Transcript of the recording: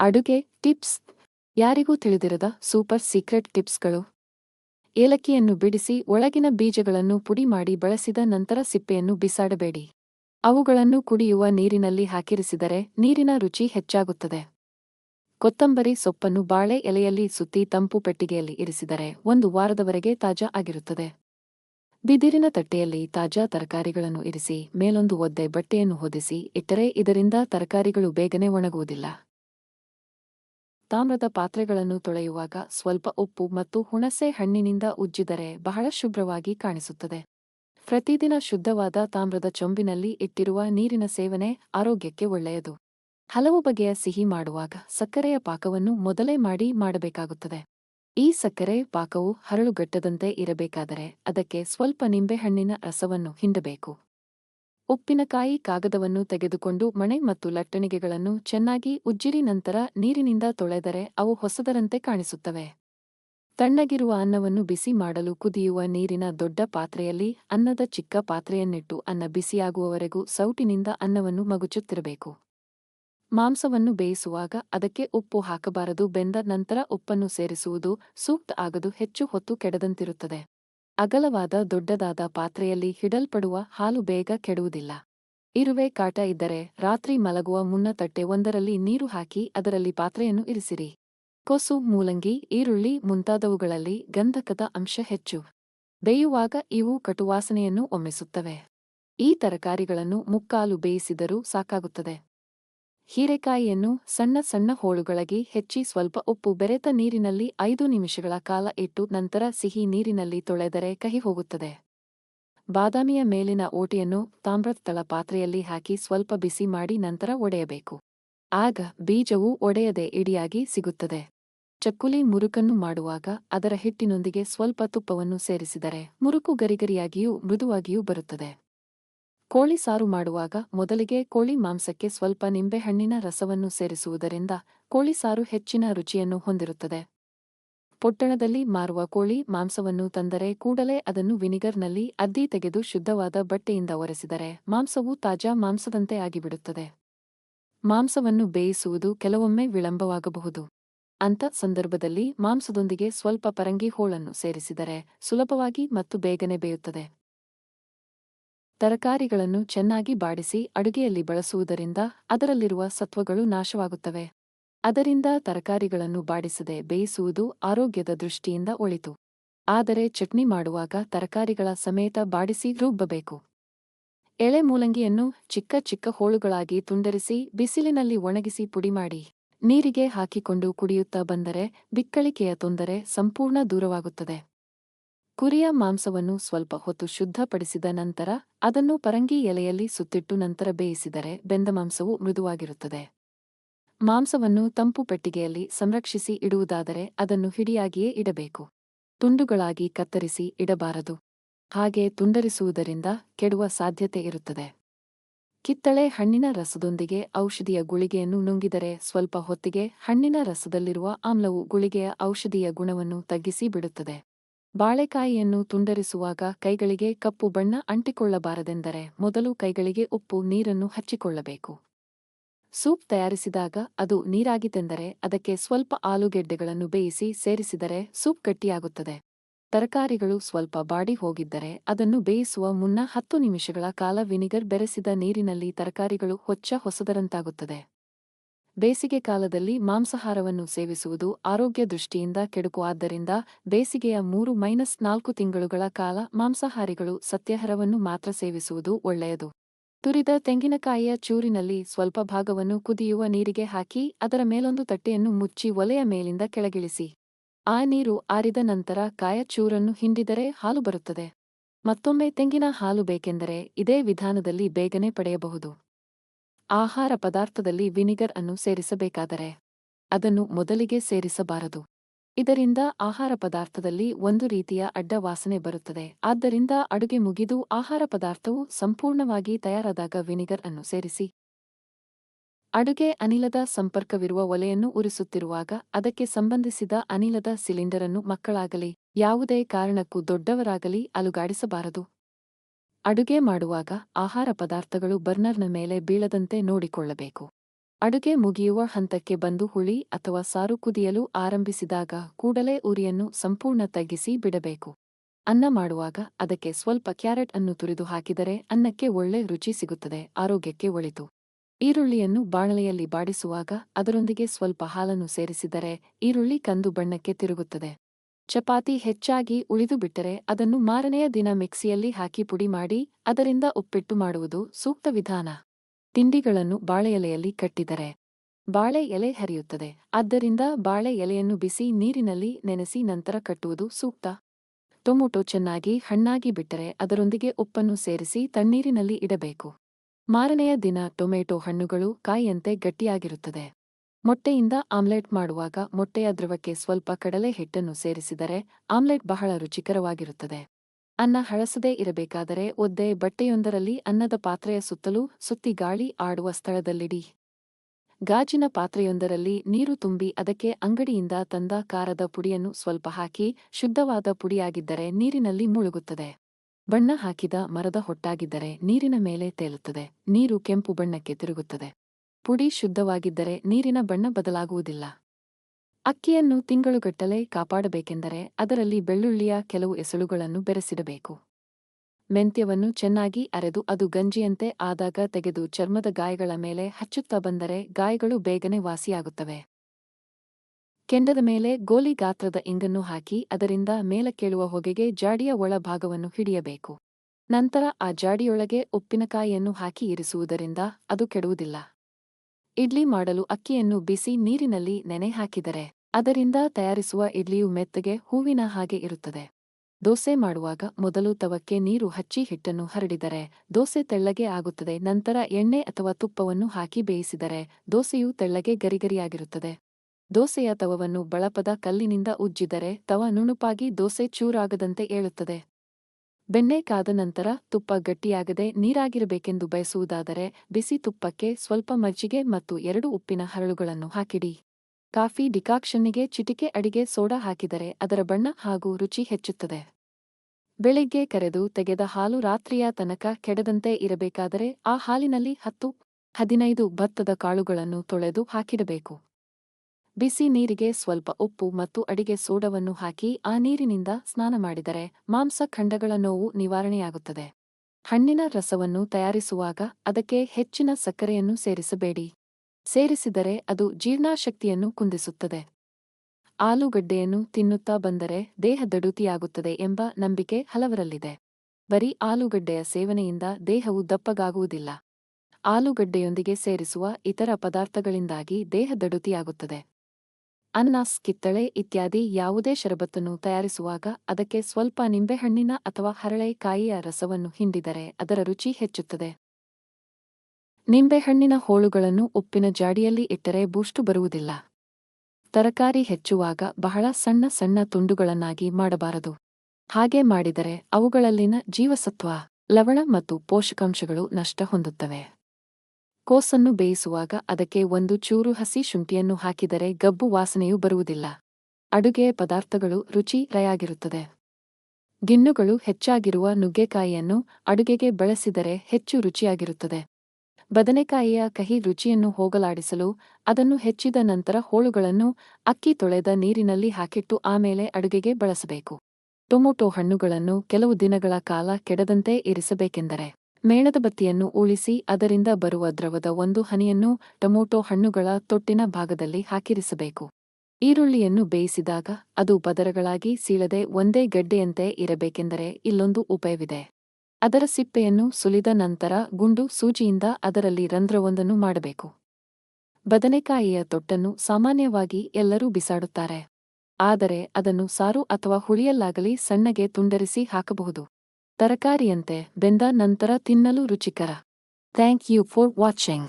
ಅಡುಗೆ ಟಿಪ್ಸ್. ಯಾರಿಗೂ ತಿಳಿದಿರದ super secret ಟಿಪ್ಸ್ಗಳು. ಏಲಕ್ಕಿಯನ್ನು ಬಿಡಿಸಿ ಒಳಗಿನ ಬೀಜಗಳನ್ನು ಪುಡಿ ಮಾಡಿ ಬಳಸಿದ ನಂತರ ಸಿಪ್ಪೆಯನ್ನು ಬಿಸಾಡಬೇಡಿ. ಅವುಗಳನ್ನು ಕುಡಿಯುವ ನೀರಿನಲ್ಲಿ ಹಾಕಿರಿಸಿದರೆ ನೀರಿನ ರುಚಿ ಹೆಚ್ಚಾಗುತ್ತದೆ. ಕೊತ್ತಂಬರಿ ಸೊಪ್ಪನ್ನು ಬಾಳೆ ಎಲೆಯಲ್ಲಿ ಸುತ್ತಿ ತಂಪು ಪೆಟ್ಟಿಗೆಯಲ್ಲಿ ಇರಿಸಿದರೆ ಒಂದು ವಾರದವರೆಗೆ ತಾಜಾ ಆಗಿರುತ್ತದೆ. ಬಿದಿರಿನ ತಟ್ಟೆಯಲ್ಲಿ ತಾಜಾ ತರಕಾರಿಗಳನ್ನು ಇರಿಸಿ, ಮೇಲೊಂದು ಒದ್ದೆ ಬಟ್ಟೆಯನ್ನು ಹೊದಿಸಿ ಇಟ್ಟರೆ ಇದರಿಂದ ತರಕಾರಿಗಳು ಬೇಗನೆ ಒಣಗುವುದಿಲ್ಲ. ತಾಮ್ರದ ಪಾತ್ರೆಗಳನ್ನು ತೊಳೆಯುವಾಗ ಸ್ವಲ್ಪ ಉಪ್ಪು ಮತ್ತು ಹುಣಸೆ ಹಣ್ಣಿನಿಂದ ಉಜ್ಜಿದರೆ ಬಹಳ ಶುಭ್ರವಾಗಿ ಕಾಣಿಸುತ್ತದೆ. ಪ್ರತಿದಿನ ಶುದ್ಧವಾದ ತಾಮ್ರದ ಚೊಂಬಿನಲ್ಲಿ ಇಟ್ಟಿರುವ ನೀರಿನ ಸೇವನೆ ಆರೋಗ್ಯಕ್ಕೆ ಒಳ್ಳೆಯದು. ಹಲವು ಬಗೆಯ ಸಿಹಿ ಮಾಡುವಾಗ ಸಕ್ಕರೆಯ ಪಾಕವನ್ನು ಮೊದಲೇ ಮಾಡಿ ಮಾಡಬೇಕಾಗುತ್ತದೆ. ಈ ಸಕ್ಕರೆ ಪಾಕವು ಹರಳುಗಟ್ಟದಂತೆ ಇರಬೇಕಾದರೆ ಅದಕ್ಕೆ ಸ್ವಲ್ಪ ನಿಂಬೆಹಣ್ಣಿನ ರಸವನ್ನು ಹಿಂಡಬೇಕು. ಉಪ್ಪಿನಕಾಯಿ ಕಾಗದವನ್ನು ತೆಗೆದುಕೊಂಡು ಮಣೆ ಮತ್ತು ಲಟ್ಟಣಿಗೆಗಳನ್ನು ಚೆನ್ನಾಗಿ ಉಜ್ಜಿರಿ ನಂತರ ನೀರಿನಿಂದ ತೊಳೆದರೆ ಅವು ಹೊಸದರಂತೆ ಕಾಣಿಸುತ್ತವೆ. ತಣ್ಣಗಿರುವ ಅನ್ನವನ್ನು ಬಿಸಿ ಮಾಡಲು ಕುದಿಯುವ ನೀರಿನ ದೊಡ್ಡ ಪಾತ್ರೆಯಲ್ಲಿ ಅನ್ನದ ಚಿಕ್ಕ ಪಾತ್ರೆಯನ್ನಿಟ್ಟು ಅನ್ನ ಬಿಸಿಯಾಗುವವರೆಗೂ ಸೌಟಿನಿಂದ ಅನ್ನವನ್ನು ಮಗುಚುತ್ತಿರಬೇಕು. ಮಾಂಸವನ್ನು ಬೇಯಿಸುವಾಗ ಅದಕ್ಕೆ ಉಪ್ಪು ಹಾಕಬಾರದು ಬೆಂದ ನಂತರ ಉಪ್ಪನ್ನು ಸೇರಿಸುವುದು ಸೂಕ್ತ ಆಗದು ಹೆಚ್ಚು ಹೊತ್ತು ಕೆಡದಂತಿರುತ್ತದೆ. ಅಗಲವಾದ ದೊಡ್ಡದಾದ ಪಾತ್ರೆಯಲ್ಲಿ ಹಿಡಲ್ಪಡುವ ಹಾಲು ಬೇಗ ಕೆಡುವುದಿಲ್ಲ. ಇರುವೆ ಕಾಟ ಇದ್ದರೆ ರಾತ್ರಿ ಮಲಗುವ ಮುನ್ನ ತಟ್ಟೆ ಒಂದರಲ್ಲಿ ನೀರು ಹಾಕಿ ಅದರಲ್ಲಿ ಪಾತ್ರೆಯನ್ನು ಇರಿಸಿರಿ. ಕೊಸು, ಮೂಲಂಗಿ, ಈರುಳ್ಳಿ ಮುಂತಾದವುಗಳಲ್ಲಿ ಗಂಧಕದ ಅಂಶ ಹೆಚ್ಚು. ಬೇಯುವಾಗ ಇವು ಕಟುವಾಸನೆಯನ್ನು ಒಮ್ಮಿಸುತ್ತವೆ. ಈ ತರಕಾರಿಗಳನ್ನು ಮುಕ್ಕಾಲು ಬೇಯಿಸಿದರೂ ಸಾಕಾಗುತ್ತದೆ. ಹೀರೆಕಾಯಿಯನ್ನು ಸಣ್ಣ ಸಣ್ಣ ಹೋಳುಗಳಾಗಿ ಹೆಚ್ಚಿ ಸ್ವಲ್ಪ ಉಪ್ಪು ಬೆರೆತ ನೀರಿನಲ್ಲಿ ಐದು ನಿಮಿಷಗಳ ಕಾಲ ಇಟ್ಟು ನಂತರ ಸಿಹಿ ನೀರಿನಲ್ಲಿ ತೊಳೆದರೆ ಕಹಿ ಹೋಗುತ್ತದೆ. ಬಾದಾಮಿಯ ಮೇಲಿನ ಓಟೆಯನ್ನು ತಳ ಪಾತ್ರೆಯಲ್ಲಿ ಹಾಕಿ ಸ್ವಲ್ಪ ಬಿಸಿ ಮಾಡಿ ನಂತರ ಒಡೆಯಬೇಕು. ಆಗ ಬೀಜವು ಒಡೆಯದೆ ಇಡಿಯಾಗಿ ಸಿಗುತ್ತದೆ. ಚಕ್ಕುಲಿ ಮುರುಕನ್ನು ಮಾಡುವಾಗ ಅದರ ಹಿಟ್ಟಿನೊಂದಿಗೆ ಸ್ವಲ್ಪ ತುಪ್ಪವನ್ನು ಸೇರಿಸಿದರೆ ಮುರುಕು ಗರಿಗರಿಯಾಗಿಯೂ ಮೃದುವಾಗಿಯೂ ಬರುತ್ತದೆ. ಕೋಳಿ ಸಾರು ಮಾಡುವಾಗ ಮೊದಲಿಗೆ ಕೋಳಿ ಮಾಂಸಕ್ಕೆ ಸ್ವಲ್ಪ ನಿಂಬೆಹಣ್ಣಿನ ರಸವನ್ನು ಸೇರಿಸುವುದರಿಂದ ಕೋಳಿ ಸಾರು ಹೆಚ್ಚಿನ ರುಚಿಯನ್ನು ಹೊಂದಿರುತ್ತದೆ. ಪೊಟ್ಟಣದಲ್ಲಿ ಮಾರುವ ಕೋಳಿ ಮಾಂಸವನ್ನು ತಂದರೆ ಕೂಡಲೇ ಅದನ್ನು ವಿನಿಗರ್ನಲ್ಲಿ ಅದ್ದಿ ತೆಗೆದು ಶುದ್ಧವಾದ ಬಟ್ಟೆಯಿಂದ ಒರೆಸಿದರೆ ಮಾಂಸವು ತಾಜಾ ಮಾಂಸದಂತೆ ಆಗಿಬಿಡುತ್ತದೆ. ಮಾಂಸವನ್ನು ಬೇಯಿಸುವುದು ಕೆಲವೊಮ್ಮೆ ವಿಳಂಬವಾಗಬಹುದು. ಅಂಥ ಸಂದರ್ಭದಲ್ಲಿ ಮಾಂಸದೊಂದಿಗೆ ಸ್ವಲ್ಪ ಪರಂಗಿ ಹೋಳನ್ನು ಸೇರಿಸಿದರೆ ಸುಲಭವಾಗಿ ಮತ್ತು ಬೇಗನೆ ಬೇಯುತ್ತದೆ. ತರಕಾರಿಗಳನ್ನು ಚೆನ್ನಾಗಿ ಬಾಡಿಸಿ ಅಡುಗೆಯಲ್ಲಿ ಬಳಸುವುದರಿಂದ ಅದರಲ್ಲಿರುವ ಸತ್ವಗಳು ನಾಶವಾಗುತ್ತವೆ. ಅದರಿಂದ ತರಕಾರಿಗಳನ್ನು ಬಾಡಿಸದೆ ಬೇಯಿಸುವುದು ಆರೋಗ್ಯದ ದೃಷ್ಟಿಯಿಂದ ಒಳಿತು. ಆದರೆ ಚಟ್ನಿ ಮಾಡುವಾಗ ತರಕಾರಿಗಳ ಸಮೇತ ಬಾಡಿಸಿ ರುಬ್ಬಬೇಕು. ಎಳೆ ಮೂಲಂಗಿಯನ್ನು ಚಿಕ್ಕ ಚಿಕ್ಕ ಹೋಳುಗಳಾಗಿ ತುಂಡರಿಸಿ ಬಿಸಿಲಿನಲ್ಲಿ ಒಣಗಿಸಿ ಪುಡಿಮಾಡಿ ನೀರಿಗೆ ಹಾಕಿಕೊಂಡು ಕುಡಿಯುತ್ತಾ ಬಂದರೆ ಬಿಕ್ಕಳಿಕೆಯ ತೊಂದರೆ ಸಂಪೂರ್ಣ ದೂರವಾಗುತ್ತದೆ. ಕುರಿಯ ಮಾಂಸವನ್ನು ಸ್ವಲ್ಪ ಹೊತ್ತು ಶುದ್ಧಪಡಿಸಿದ ನಂತರ ಅದನ್ನು ಪರಂಗಿ ಎಲೆಯಲ್ಲಿ ಸುತ್ತಿಟ್ಟು ನಂತರ ಬೇಯಿಸಿದರೆ ಬೆಂದ ಮಾಂಸವು ಮೃದುವಾಗಿರುತ್ತದೆ. ಮಾಂಸವನ್ನು ತಂಪು ಪೆಟ್ಟಿಗೆಯಲ್ಲಿ ಸಂರಕ್ಷಿಸಿ ಇಡುವುದಾದರೆ ಅದನ್ನು ಹಿಡಿಯಾಗಿಯೇ ಇಡಬೇಕು. ತುಂಡುಗಳಾಗಿ ಕತ್ತರಿಸಿ ಇಡಬಾರದು. ಹಾಗೆ ತುಂಡರಿಸುವುದರಿಂದ ಕೆಡುವ ಸಾಧ್ಯತೆ ಇರುತ್ತದೆ. ಕಿತ್ತಳೆ ಹಣ್ಣಿನ ರಸದೊಂದಿಗೆ ಔಷಧಿಯ ಗುಳಿಗೆಯನ್ನು ನುಂಗಿದರೆ ಸ್ವಲ್ಪ ಹೊತ್ತಿಗೆ ಹಣ್ಣಿನ ರಸದಲ್ಲಿರುವ ಆಮ್ಲವು ಗುಳಿಗೆಯ ಔಷಧೀಯ ಗುಣವನ್ನು ತಗ್ಗಿಸಿ ಬಿಡುತ್ತದೆ. ಬಾಳೆಕಾಯಿಯನ್ನು ತುಂಡರಿಸುವಾಗ ಕೈಗಳಿಗೆ ಕಪ್ಪು ಬಣ್ಣ ಅಂಟಿಕೊಳ್ಳಬಾರದೆಂದರೆ ಮೊದಲು ಕೈಗಳಿಗೆ ಉಪ್ಪು, ನೀರನ್ನು ಹಚ್ಚಿಕೊಳ್ಳಬೇಕು. ಸೂಪ್ ತಯಾರಿಸಿದಾಗ ಅದು ನೀರಾಗಿತೆಂದರೆ ಅದಕ್ಕೆ ಸ್ವಲ್ಪ ಆಲೂಗೆಡ್ಡೆಗಳನ್ನು ಬೇಯಿಸಿ ಸೇರಿಸಿದರೆ ಸೂಪ್ ಗಟ್ಟಿಯಾಗುತ್ತದೆ. ತರಕಾರಿಗಳು ಸ್ವಲ್ಪ ಬಾಡಿ ಹೋಗಿದ್ದರೆ ಅದನ್ನು ಬೇಯಿಸುವ ಮುನ್ನ ಹತ್ತು ನಿಮಿಷಗಳ ಕಾಲ ವಿನಿಗರ್ ಬೆರೆಸಿದ ನೀರಿನಲ್ಲಿ ತರಕಾರಿಗಳು ಹೊಚ್ಚ ಹೊಸದರಂತಾಗುತ್ತದೆ. ಬೇಸಿಗೆ ಕಾಲದಲ್ಲಿ ಮಾಂಸಾಹಾರವನ್ನು ಸೇವಿಸುವುದು ಆರೋಗ್ಯ ದೃಷ್ಟಿಯಿಂದ ಕೆಡುಕು. ಆದ್ದರಿಂದ ಬೇಸಿಗೆಯ ಮೂರು ಮೈನಸ್ ನಾಲ್ಕು ತಿಂಗಳುಗಳ ಕಾಲ ಮಾಂಸಾಹಾರಿಗಳು ಸತ್ಯಾಹಾರವನ್ನು ಮಾತ್ರ ಸೇವಿಸುವುದು ಒಳ್ಳೆಯದು. ತುರಿದ ತೆಂಗಿನಕಾಯಿಯ ಚೂರಿನಲ್ಲಿ ಸ್ವಲ್ಪ ಭಾಗವನ್ನು ಕುದಿಯುವ ನೀರಿಗೆ ಹಾಕಿ ಅದರ ಮೇಲೊಂದು ತಟ್ಟೆಯನ್ನು ಮುಚ್ಚಿ ಒಲೆಯ ಮೇಲಿಂದ ಕೆಳಗಿಳಿಸಿ. ಆ ನೀರು ಆರಿದ ನಂತರ ಕಾಯ ಚೂರನ್ನು ಹಿಂಡಿದರೆ ಹಾಲು ಬರುತ್ತದೆ. ಮತ್ತೊಮ್ಮೆ ತೆಂಗಿನ ಹಾಲು ಬೇಕೆಂದರೆ ಇದೇ ವಿಧಾನದಲ್ಲಿ ಬೇಗನೆ ಪಡೆಯಬಹುದು. ಆಹಾರ ಪದಾರ್ಥದಲ್ಲಿ ವಿನಿಗರ್ ಅನ್ನು ಸೇರಿಸಬೇಕಾದರೆ ಅದನ್ನು ಮೊದಲಿಗೆ ಸೇರಿಸಬಾರದು. ಇದರಿಂದ ಆಹಾರ ಪದಾರ್ಥದಲ್ಲಿ ಒಂದು ರೀತಿಯ ಅಡ್ಡ ವಾಸನೆ ಬರುತ್ತದೆ. ಆದ್ದರಿಂದ ಅಡುಗೆ ಮುಗಿದು ಆಹಾರ ಪದಾರ್ಥವು ಸಂಪೂರ್ಣವಾಗಿ ತಯಾರಾದಾಗ ವಿನಿಗರ್ ಅನ್ನು ಸೇರಿಸಿ, ಅಡುಗೆ ಅನಿಲದ ಸಂಪರ್ಕವಿರುವ ಒಲೆಯನ್ನು ಉರಿಸುತ್ತಿರುವಾಗ ಅದಕ್ಕೆ ಸಂಬಂಧಿಸಿದ ಅನಿಲದ ಸಿಲಿಂಡರನ್ನು ಮಕ್ಕಳಾಗಲಿ, ಯಾವುದೇ ಕಾರಣಕ್ಕೂ ದೊಡ್ಡವರಾಗಲಿ ಅಲುಗಾಡಿಸಬಾರದು. ಅಡುಗೆ ಮಾಡುವಾಗ ಆಹಾರ ಪದಾರ್ಥಗಳು ಬರ್ನರ್ನ ಮೇಲೆ ಬೀಳದಂತೆ ನೋಡಿಕೊಳ್ಳಬೇಕು. ಅಡುಗೆ ಮುಗಿಯುವ ಹಂತಕ್ಕೆ ಬಂದು ಹುಳಿ ಅಥವಾ ಸಾರು ಕುದಿಯಲು ಆರಂಭಿಸಿದಾಗ ಕೂಡಲೇ ಉರಿಯನ್ನು ಸಂಪೂರ್ಣ ತಗ್ಗಿಸಿ ಬಿಡಬೇಕು. ಅನ್ನ ಮಾಡುವಾಗ ಅದಕ್ಕೆ ಸ್ವಲ್ಪ ಕ್ಯಾರೆಟ್ ಅನ್ನು ತುರಿದು ಹಾಕಿದರೆ ಅನ್ನಕ್ಕೆ ಒಳ್ಳೆ ರುಚಿ ಸಿಗುತ್ತದೆ, ಆರೋಗ್ಯಕ್ಕೆ ಒಳಿತು. ಈರುಳ್ಳಿಯನ್ನು ಬಾಣಲೆಯಲ್ಲಿ ಬಾಡಿಸುವಾಗ ಅದರೊಂದಿಗೆ ಸ್ವಲ್ಪ ಹಾಲನ್ನು ಸೇರಿಸಿದರೆ ಈರುಳ್ಳಿ ಕಂದು ಬಣ್ಣಕ್ಕೆ ತಿರುಗುತ್ತದೆ. ಚಪಾತಿ ಹೆಚ್ಚಾಗಿ ಉಳಿದು ಬಿಟ್ಟರೆ ಅದನ್ನು ಮಾರನೆಯ ದಿನ ಮಿಕ್ಸಿಯಲ್ಲಿ ಹಾಕಿ ಪುಡಿ ಮಾಡಿ, ಅದರಿಂದ ಉಪ್ಪಿಟ್ಟು ಮಾಡುವುದು ಸೂಕ್ತ ವಿಧಾನ. ತಿಂಡಿಗಳನ್ನು ಬಾಳೆ ಎಲೆಯಲ್ಲಿ ಕಟ್ಟಿದರೆ ಬಾಳೆ ಎಲೆ ಹರಿಯುತ್ತದೆ. ಆದ್ದರಿಂದ ಬಾಳೆ ಎಲೆಯನ್ನು ಬಿಸಿ ನೀರಿನಲ್ಲಿ ನೆನೆಸಿ ನಂತರ ಕಟ್ಟುವುದು ಸೂಕ್ತ. ಟೊಮೊಟೊ ಚೆನ್ನಾಗಿ ಹಣ್ಣಾಗಿ ಬಿಟ್ಟರೆ ಅದರೊಂದಿಗೆ ಉಪ್ಪನ್ನು ಸೇರಿಸಿ ತಣ್ಣೀರಿನಲ್ಲಿ ಇಡಬೇಕು. ಮಾರನೆಯ ದಿನ ಟೊಮೆಟೊ ಹಣ್ಣುಗಳು ಕಾಯಿಯಂತೆ ಗಟ್ಟಿಯಾಗಿರುತ್ತದೆ. ಮೊಟ್ಟೆಯಿಂದ ಆಮ್ಲೆಟ್ ಮಾಡುವಾಗ ಮೊಟ್ಟೆಯ ದ್ರವಕ್ಕೆ ಸ್ವಲ್ಪ ಕಡಲೆ ಹಿಟ್ಟನ್ನು ಸೇರಿಸಿದರೆ ಆಮ್ಲೆಟ್ ಬಹಳ ರುಚಿಕರವಾಗಿರುತ್ತದೆ. ಅನ್ನ ಹಳಸದೇ ಇರಬೇಕಾದರೆ ಒದ್ದೆ ಬಟ್ಟೆಯೊಂದರಲ್ಲಿ ಅನ್ನದ ಪಾತ್ರೆಯ ಸುತ್ತಲೂ ಸುತ್ತಿ ಗಾಳಿ ಆಡುವ ಸ್ಥಳದಲ್ಲಿಡಿ. ಗಾಜಿನ ಪಾತ್ರೆಯೊಂದರಲ್ಲಿ ನೀರು ತುಂಬಿ ಅದಕ್ಕೆ ಅಂಗಡಿಯಿಂದ ತಂದ ಕಾರದ ಪುಡಿಯನ್ನು ಸ್ವಲ್ಪ ಹಾಕಿ ಶುದ್ಧವಾದ ಪುಡಿಯಾಗಿದ್ದರೆ ನೀರಿನಲ್ಲಿ ಮುಳುಗುತ್ತದೆ. ಬಣ್ಣ ಹಾಕಿದ ಮರದ ಹೊಟ್ಟಾಗಿದ್ದರೆ ನೀರಿನ ಮೇಲೆ ತೇಲುತ್ತದೆ. ನೀರು ಕೆಂಪು ಬಣ್ಣಕ್ಕೆ ತಿರುಗುತ್ತದೆ. ಪುಡಿ ಶುದ್ಧವಾಗಿದ್ದರೆ ನೀರಿನ ಬಣ್ಣ ಬದಲಾಗುವುದಿಲ್ಲ. ಅಕ್ಕಿಯನ್ನು ತಿಂಗಳುಗಟ್ಟಲೆ ಕಾಪಾಡಬೇಕೆಂದರೆ ಅದರಲ್ಲಿ ಬೆಳ್ಳುಳ್ಳಿಯ ಕೆಲವು ಎಸಳುಗಳನ್ನು ಬೆರೆಸಿಡಬೇಕು. ಮೆಂತ್ಯವನ್ನು ಚೆನ್ನಾಗಿ ಅರೆದು ಅದು ಗಂಜಿಯಂತೆ ಆದಾಗ ತೆಗೆದು ಚರ್ಮದ ಗಾಯಗಳ ಮೇಲೆ ಹಚ್ಚುತ್ತಾ ಬಂದರೆ ಗಾಯಗಳು ಬೇಗನೆ ವಾಸಿಯಾಗುತ್ತವೆ. ಕೆಂಡದ ಮೇಲೆ ಗೋಲಿ ಗಾತ್ರದ ಇಂಗನ್ನು ಹಾಕಿ ಅದರಿಂದ ಮೇಲಕ್ಕೇಳುವ ಹೊಗೆಗೆ ಜಾಡಿಯ ಒಳಭಾಗವನ್ನು ಹಿಡಿಯಬೇಕು. ನಂತರ ಆ ಜಾಡಿಯೊಳಗೆ ಉಪ್ಪಿನಕಾಯಿಯನ್ನು ಹಾಕಿ ಇರಿಸುವುದರಿಂದ ಅದು ಕೆಡುವುದಿಲ್ಲ. ಇಡ್ಲಿ ಮಾಡಲು ಅಕ್ಕಿಯನ್ನು ಬಿಸಿ ನೀರಿನಲ್ಲಿ ನೆನೆ ಹಾಕಿದರೆ ಅದರಿಂದ ತಯಾರಿಸುವ ಇಡ್ಲಿಯು ಮೆತ್ತಗೆ ಹೂವಿನ ಹಾಗೆ ಇರುತ್ತದೆ. ದೋಸೆ ಮಾಡುವಾಗ ಮೊದಲು ತವಕ್ಕೆ ನೀರು ಹಚ್ಚಿ ಹಿಟ್ಟನ್ನು ಹರಡಿದರೆ, ದೋಸೆ ತೆಳ್ಳಗೆ ಆಗುತ್ತದೆ. ನಂತರ ಎಣ್ಣೆ ಅಥವಾ ತುಪ್ಪವನ್ನು ಹಾಕಿ ಬೇಯಿಸಿದರೆ, ದೋಸೆಯು ತೆಳ್ಳಗೆ ಗರಿಗರಿಯಾಗಿರುತ್ತದೆ. ದೋಸೆಯ ತವವನ್ನು ಬಳಪದ ಕಲ್ಲಿನಿಂದ ಉಜ್ಜಿದರೆ, ತವ ನುಣುಪಾಗಿ ದೋಸೆ ಚೂರಾಗದಂತೆ ಏಳುತ್ತದೆ. ಬೆಣ್ಣೆ ಕಾದ ನಂತರ ತುಪ್ಪ ಗಟ್ಟಿಯಾಗದೆ ನೀರಾಗಿರಬೇಕೆಂದು ಬಯಸುವುದಾದರೆ ಬಿಸಿ ತುಪ್ಪಕ್ಕೆ ಸ್ವಲ್ಪ ಮಜ್ಜಿಗೆ ಮತ್ತು ಎರಡು ಉಪ್ಪಿನ ಹರಳುಗಳನ್ನು ಹಾಕಿಡಿ. ಕಾಫಿ ಡಿಕಾಕ್ಷನ್ನಿಗೆ ಚಿಟಿಕೆ ಅಡಿಗೆ ಸೋಡಾ ಹಾಕಿದರೆ ಅದರ ಬಣ್ಣ ಹಾಗೂ ರುಚಿ ಹೆಚ್ಚುತ್ತದೆ. ಬೆಳಿಗ್ಗೆ ಕರೆದು ತೆಗೆದ ಹಾಲು ರಾತ್ರಿಯ ತನಕ ಕೆಡದಂತೆ ಇರಬೇಕಾದರೆ ಆ ಹಾಲಿನಲ್ಲಿ ಹತ್ತು, ಹದಿನೈದು ಭತ್ತದ ಕಾಳುಗಳನ್ನು ತೊಳೆದು ಹಾಕಿಡಬೇಕು. ಬಿಸಿ ನೀರಿಗೆ ಸ್ವಲ್ಪ ಉಪ್ಪು ಮತ್ತು ಅಡಿಗೆ ಸೋಡವನ್ನು ಹಾಕಿ ಆ ನೀರಿನಿಂದ ಸ್ನಾನ ಮಾಡಿದರೆ ಮಾಂಸ ಖಂಡಗಳ ನೋವು ನಿವಾರಣೆಯಾಗುತ್ತದೆ. ಹಣ್ಣಿನ ರಸವನ್ನು ತಯಾರಿಸುವಾಗ ಅದಕ್ಕೆ ಹೆಚ್ಚಿನ ಸಕ್ಕರೆಯನ್ನು ಸೇರಿಸಬೇಡಿ. ಸೇರಿಸಿದರೆ ಅದು ಜೀರ್ಣಾಶಕ್ತಿಯನ್ನು ಕುಂದಿಸುತ್ತದೆ. ಆಲೂಗಡ್ಡೆಯನ್ನು ತಿನ್ನುತ್ತಾ ಬಂದರೆ ದೇಹ ದಡುತಿಯಾಗುತ್ತದೆ ಎಂಬ ನಂಬಿಕೆ ಹಲವರಲ್ಲಿದೆ. ಬರೀ ಆಲೂಗಡ್ಡೆಯ ಸೇವನೆಯಿಂದ ದೇಹವು ದಪ್ಪಗಾಗುವುದಿಲ್ಲ. ಆಲೂಗಡ್ಡೆಯೊಂದಿಗೆ ಸೇರಿಸುವ ಇತರ ಪದಾರ್ಥಗಳಿಂದಾಗಿ ದೇಹ ದಡುತಿಯಾಗುತ್ತದೆ. ಅನಾನಸ್ ಕಿತ್ತಳೆ ಇತ್ಯಾದಿ ಯಾವುದೇ ಶರಬತ್ತನ್ನು ತಯಾರಿಸುವಾಗ ಅದಕ್ಕೆ ಸ್ವಲ್ಪ ನಿಂಬೆಹಣ್ಣಿನ ಅಥವಾ ಹರಳೆಕಾಯಿಯ ರಸವನ್ನು ಹಿಂಡಿದರೆ ಅದರ ರುಚಿ ಹೆಚ್ಚುತ್ತದೆ. ನಿಂಬೆಹಣ್ಣಿನ ಹೋಳುಗಳನ್ನು ಉಪ್ಪಿನ ಜಾಡಿಯಲ್ಲಿ ಇಟ್ಟರೆ ಬೂಷ್ಟು ಬರುವುದಿಲ್ಲ. ತರಕಾರಿ ಹೆಚ್ಚುವಾಗ ಬಹಳ ಸಣ್ಣ ಸಣ್ಣ ತುಂಡುಗಳನ್ನಾಗಿ ಮಾಡಬಾರದು. ಹಾಗೆ ಮಾಡಿದರೆ ಅವುಗಳಲ್ಲಿನ ಜೀವಸತ್ವ, ಲವಣ ಮತ್ತು ಪೋಷಕಾಂಶಗಳು ನಷ್ಟ ಹೊಂದುತ್ತವೆ. ಕೋಸನ್ನು ಬೇಯಿಸುವಾಗ ಅದಕ್ಕೆ ಒಂದು ಚೂರು ಹಸಿ ಶುಂಠಿಯನ್ನು ಹಾಕಿದರೆ ಗಬ್ಬು ವಾಸನೆಯು ಬರುವುದಿಲ್ಲ. ಅಡುಗೆ ಪದಾರ್ಥಗಳು ರುಚಿ ರಯಾಗಿರುತ್ತದೆ ಗಿಣ್ಣುಗಳು ಹೆಚ್ಚಾಗಿರುವ ನುಗ್ಗೆಕಾಯಿಯನ್ನು ಅಡುಗೆಗೆ ಬಳಸಿದರೆ ಹೆಚ್ಚು ರುಚಿಯಾಗಿರುತ್ತದೆ. ಬದನೆಕಾಯಿಯ ಕಹಿ ರುಚಿಯನ್ನು ಹೋಗಲಾಡಿಸಲು ಅದನ್ನು ಹೆಚ್ಚಿದ ನಂತರ ಹೋಳುಗಳನ್ನು ಅಕ್ಕಿ ತೊಳೆದ ನೀರಿನಲ್ಲಿ ಹಾಕಿಟ್ಟು ಆಮೇಲೆ ಅಡುಗೆಗೆ ಬಳಸಬೇಕು. ಟೊಮೊಟೊ ಹಣ್ಣುಗಳನ್ನು ಕೆಲವು ದಿನಗಳ ಕಾಲ ಕೆಡದಂತೆ ಇರಿಸಬೇಕೆಂದರೆ ಮೇಣದ ಬತ್ತಿಯನ್ನು ಉಳಿಸಿ ಅದರಿಂದ ಬರುವ ದ್ರವದ ಒಂದು ಹನಿಯನ್ನು ಟೊಮೊಟೊ ಹಣ್ಣುಗಳ ತೊಟ್ಟಿನ ಭಾಗದಲ್ಲಿ ಹಾಕಿರಿಸಬೇಕು. ಈರುಳ್ಳಿಯನ್ನು ಬೇಯಿಸಿದಾಗ ಅದು ಪದರಗಳಾಗಿ ಸೀಳದೆ ಒಂದೇ ಗಡ್ಡೆಯಂತೆ ಇರಬೇಕೆಂದರೆ ಇಲ್ಲೊಂದು ಉಪಾಯವಿದೆ. ಅದರ ಸಿಪ್ಪೆಯನ್ನು ಸುಲಿದ ನಂತರ ಗುಂಡು ಸೂಜಿಯಿಂದ ಅದರಲ್ಲಿ ರಂಧ್ರವೊಂದನ್ನು ಮಾಡಬೇಕು. ಬದನೆಕಾಯಿಯ ತೊಟ್ಟನ್ನು ಸಾಮಾನ್ಯವಾಗಿ ಎಲ್ಲರೂ ಬಿಸಾಡುತ್ತಾರೆ. ಆದರೆ ಅದನ್ನು ಸಾರು ಅಥವಾ ಹುಳಿಯಲ್ಲಾಗಲಿ ಸಣ್ಣಗೆ ತುಂಡರಿಸಿ ಹಾಕಬಹುದು. ತರಕಾರಿಯಂತೆ ಬೆಂದ ನಂತರ ತಿನ್ನಲು ರುಚಿಕರ. Thank you for watching